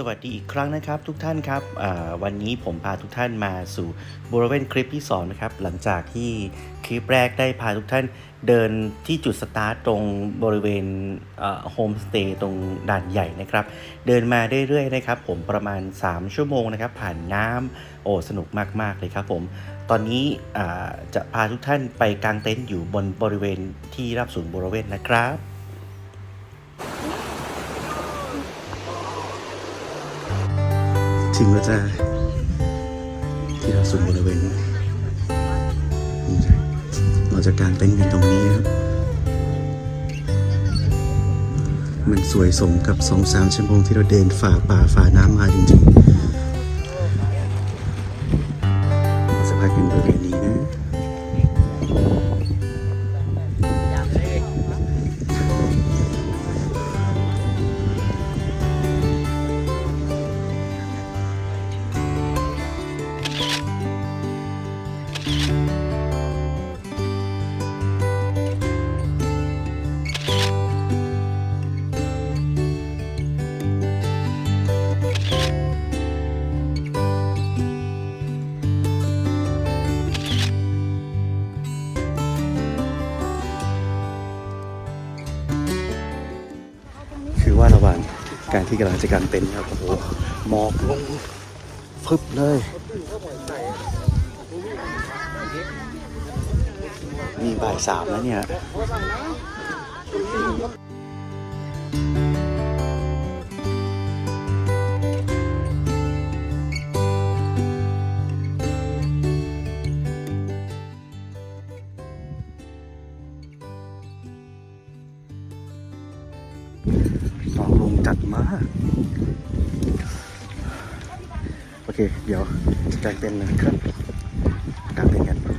สวัสดีอีกครั้งนะครับทุกท่านครับวันนี้ผมพาทุกท่านมาสู่บริเวณคลิปที่2นะครับหลังจากที่คลิปแรกได้พาทุกท่านเดินที่จุดสตาร์ตตรงบริเวณโฮมสเตย์ตรงด่านใหญ่นะครับ เดินมาเรื่อยๆนะครับผมประมาณ 3 ชั่วโมงนะครับ ผ่านน้ำโอ้สนุกมากๆเลยครับผม ตอนนี้จะพาทุกท่านไปกางเต็นท์อยู่บนบริเวณที่รับศูนย์บริเวณนะครับ ถึงแล้วจ้าที่เราสุดบริเวณนี้เราจะการเต็นท์กันตรงนี้ครับ มันสวยสมกับสองสามชั่วโมงที่เราเดินฝ่าป่าฝ่าน้ำมาจริงๆ คือว่าระหว่างการที่กำลังจะกางเต็นท์ครับโอ้โหหมอกลงพึบเลย นี่บ่ายสามแล้วเนี่ยหมอกลงจัดมากโอเค เดี๋ยวจะกางเต็นท์นะครับกางเต็นท์กัน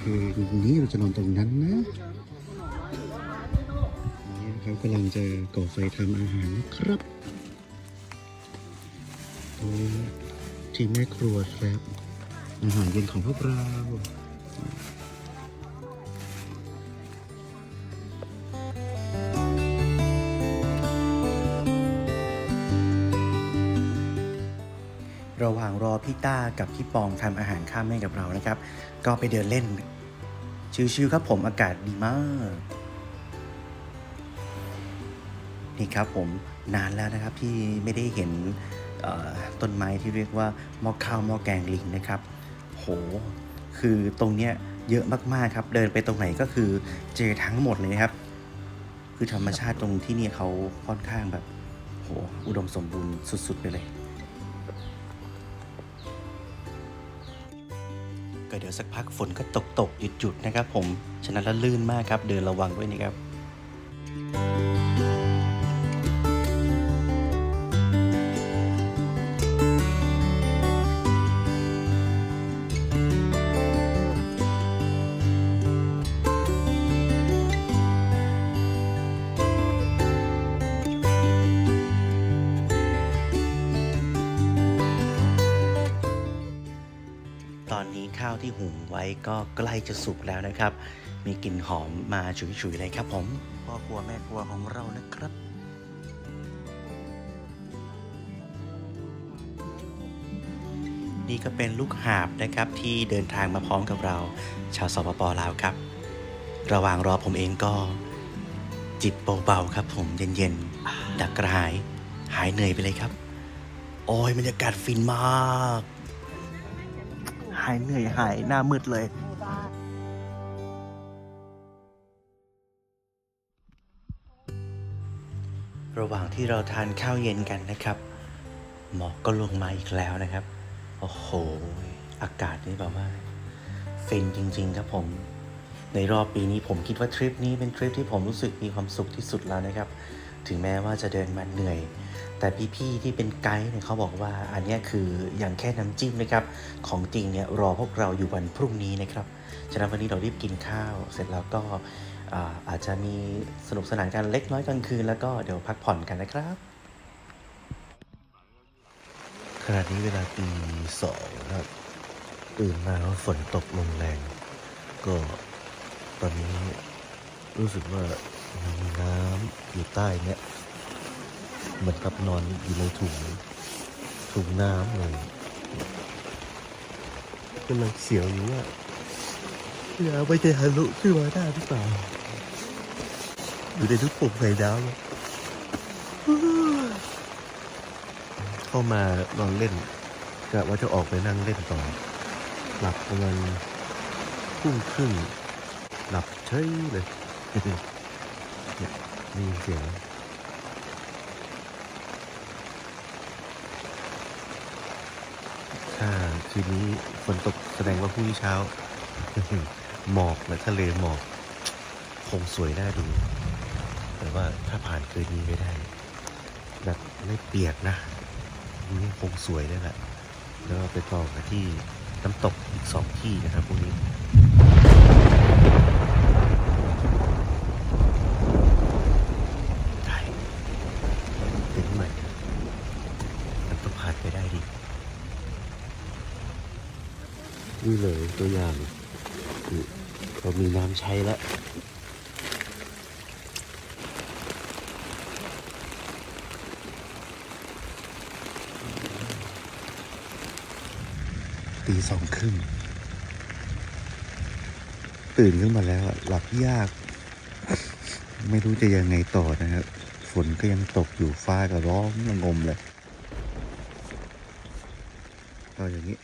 คือนี้เราจะนอนตรงนั้นนะนี่เขากำลังจะก่อไฟทำอาหารนะครับโอ้ทีมแม่ครัวครับอาหารเย็นของพวกเรา ระหว่างรอพี่ต้ากับพี่ปองทำอาหารข้ามให้กับเรานะครับ ก็ไปเดินเล่น ชิวๆครับผมอากาศดีมาก นี่ครับผมนานแล้วนะครับที่ไม่ได้เห็นต้นไม้ที่เรียกว่าหม้อข้าวหม้อแกงลิงนะครับ โห คือตรงเนี้ยเยอะมากๆครับ เดินไปตรงไหนก็คือเจอทั้งหมดเลยครับ คือธรรมชาติตรงที่นี่เขาค่อนข้างแบบ โห อุดมสมบูรณ์สุดๆไปเลย ก็เดี๋ยวสักพักฝนก็ตกตกหยุดหยุดนะครับผม ฉะนั้นแล้วลื่นมากครับ เดินระวังด้วยนะครับ ตอนนี้ข้าวที่หุงไว้ก็ใกล้จะสุกแล้วนะครับ มีกลิ่นหอมมาฉุยๆเลยครับผมพ่อครัวแม่ครัวของเรานะครับนี่ก็เป็นลูกหาบนะครับที่เดินทางมาพร้อมกับเรา ชาวสปปลาวครับ ระหว่างรอผมเองก็ จิบเบาๆครับ ผมเย็นๆดักกระหาย หายเหนื่อยไปเลยครับ โอ้ยบรรยากาศฟินมาก หายเหนื่อยหายหน้ามืดเลยระหว่างที่เราทานข้าวเย็นกันนะครับ หมอกก็ลงมาอีกแล้วนะครับ โอ้โห อากาศนี่แบบว่าฟินจริง ๆ ครับผม ในรอบปีนี้ผมคิดว่าทริปนี้เป็นทริปที่ผมรู้สึกมีความสุขที่สุดแล้วนะครับ ถึงแม้ว่าจะเดินมาเหนื่อย แต่พี่ๆที่เป็นไกด์เนี่ยเขาบอกว่าอันนี้คืออย่างแค่น้ำจิ้มนะครับ ของจริงเนี่ยรอพวกเราอยู่วันพรุ่งนี้นะครับ ฉะนั้นวันนี้เรารีบกินข้าว เสร็จแล้วก็อาอาจจะมีสนุกสนานกันเล็กน้อยกลางคืน แล้วก็เดี๋ยวพักผ่อนกันนะครับขณะนี้เวลาตีสองครับตื่นมาแล้วฝนตกลงแรง ก็ตอนนี้รู้สึกว่า มีน้ำอยู่ใต้เนี่ยเหมือนกับนอนอยู่ในถุงถุงน้ำเลยกำลังเสียวอยู่ว่าอย่าไปจะทะลุขึ้นมาได้หรือเปล่าอยู่ในทุกปุ่มใส่ดาวเลยเข้ามานอนเล่นกะว่าจะออกไปนั่งเล่นต่อ หลับประมาณทุ่มครึ่งหลับเฉยเลย เนี่ยมีเสียงถ้าคืนนี้ฝนตกแสดงว่าพรุ่งนี้เช้า หมอกและทะเลหมอกคงสวยน่าดู แต่ว่าถ้าผ่านคืนนี้ไม่ได้ แบบไม่เปียกนะนี่คงสวยเลยแหละ แล้วไปต่อกันที่น้ำตกอีกสองที่นะครับพวกนี้ ได้ถึงใหม่มันต้องผ่านไปได้ดิ นี่เลยตัวอย่างเรามีน้ำใช้แล้วตีสองครึ่งตื่นขึ้นมาแล้วหลับยาก ไม่รู้จะยังไงต่อนะครับ ฝนก็ยังตกอยู่ฟ้าก็ร้องระงมเลยก็อย่างนี้